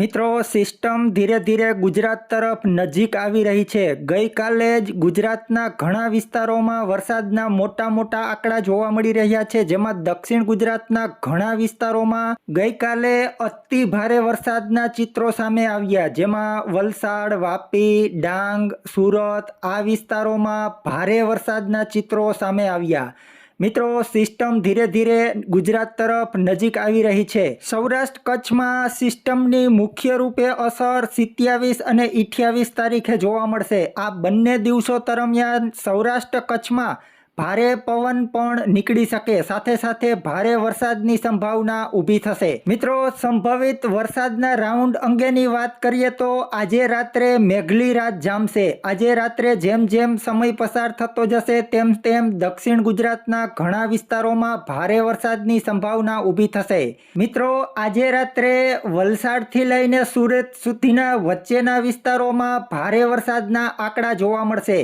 મિત્રો સિસ્ટમ ધીરે ધીરે ગુજરાત તરફ નજીક આવી રહી છે. ગઈકાલે જ ગુજરાતના ઘણા વિસ્તારોમાં વરસાદના મોટા મોટા આંકડા જોવા મળી રહ્યા છે, જેમાં દક્ષિણ ગુજરાતના ઘણા વિસ્તારોમાં ગઈકાલે અતિ ભારે વરસાદના ચિત્રો સામે આવ્યા, જેમાં વલસાડ, વાપી, ડાંગ, સુરત આ વિસ્તારોમાં ભારે વરસાદના ચિત્રો સામે આવ્યા. મિત્રો સિસ્ટમ ધીરે ધીરે ગુજરાત તરફ નજીક આવી રહી છે. સૌરાષ્ટ્ર કચ્છમાં સિસ્ટમની મુખ્ય રૂપે અસર સિત્યાવીસ અને ઇઠ્યાવીસ તારીખે જોવા મળશે. આ બંને દિવસો દરમિયાન સૌરાષ્ટ્ર કચ્છમાં ભારે પવન પણ નીકળી શકે. સાથે સાથે ભારે વરસાદની સંભાવના ઊભી થશે. મિત્રો, સંભવિત વરસાદના રાઉન્ડ અંગેની વાત કરીએ તો આજે રાત્રે મેઘલી રાત જામશે. આજે રાત્રે જેમ જેમ સમય પસાર થતો જશે, તેમ તેમ દક્ષિણ ગુજરાતના ઘણા વિસ્તારોમાં ભારે વરસાદની સંભાવના ઊભી થશે. મિત્રો, આજે રાત્રે વલસાડથી લઈને સુરત સુધીના વચ્ચેના વિસ્તારોમાં ભારે વરસાદના આંકડા જોવા મળશે.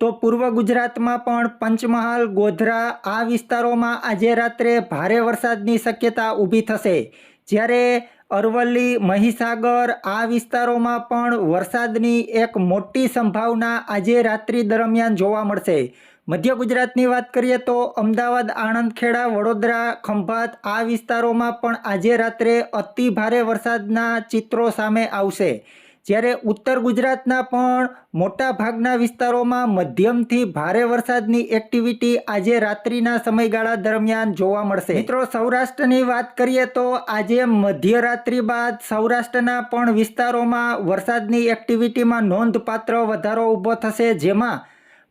તો પૂર્વ ગુજરાતમાં પણ પંચમહાલ, ગોધરા આ વિસ્તારોમાં આજે રાત્રે ભારે વરસાદની શક્યતા ઊભી થશે. જ્યારે અરવલ્લી, મહીસાગર આ વિસ્તારોમાં પણ વરસાદની એક મોટી સંભાવના આજે રાત્રિ દરમિયાન જોવા મળશે. મધ્ય ગુજરાતની વાત કરીએ તો અમદાવાદ આણંદ ખેડા વડોદરા, ખંભાત આ વિસ્તારોમાં પણ આજે રાત્રે અતિ ભારે વરસાદના ચિત્રો સામે આવશે. જ્યારે ઉત્તર ગુજરાતના પણ મોટા ભાગના વિસ્તારોમાં મધ્યમથી ભારે વરસાદની એક્ટિવિટી આજે રાત્રિના સમયગાળા દરમિયાન જોવા મળશે. મિત્રો, સૌરાષ્ટ્રની વાત કરીએ તો આજે મધ્યરાત્રિ બાદ સૌરાષ્ટ્રના પણ વિસ્તારોમાં વરસાદની એક્ટિવિટીમાં નોંધપાત્ર વધારો ઊભો થશે. જેમાં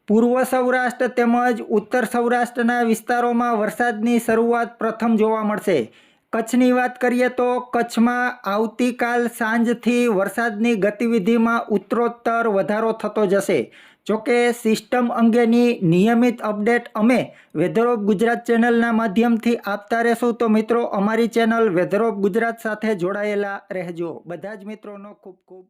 પૂર્વ સૌરાષ્ટ્ર તેમજ ઉત્તર સૌરાષ્ટ્રના વિસ્તારોમાં વરસાદની શરૂઆત પ્રથમ જોવા મળશે. કચ્છની વાત કરીએ તો કચ્છમાં આવતીકાલ સાંજથી વરસાદની ગતિવિધિમાં ઉત્તરોત્તર વધારો થતો જશે. જોકે સિસ્ટમ અંગેની નિયમિત અપડેટ અમે વેધર ઓફ ગુજરાત ચેનલના માધ્યમથી આપતા રહેશું. તો મિત્રો, અમારી ચેનલ વેધર ઓફ ગુજરાત સાથે જોડાયેલા રહેજો. બધા જ મિત્રોનો ખૂબ ખૂબ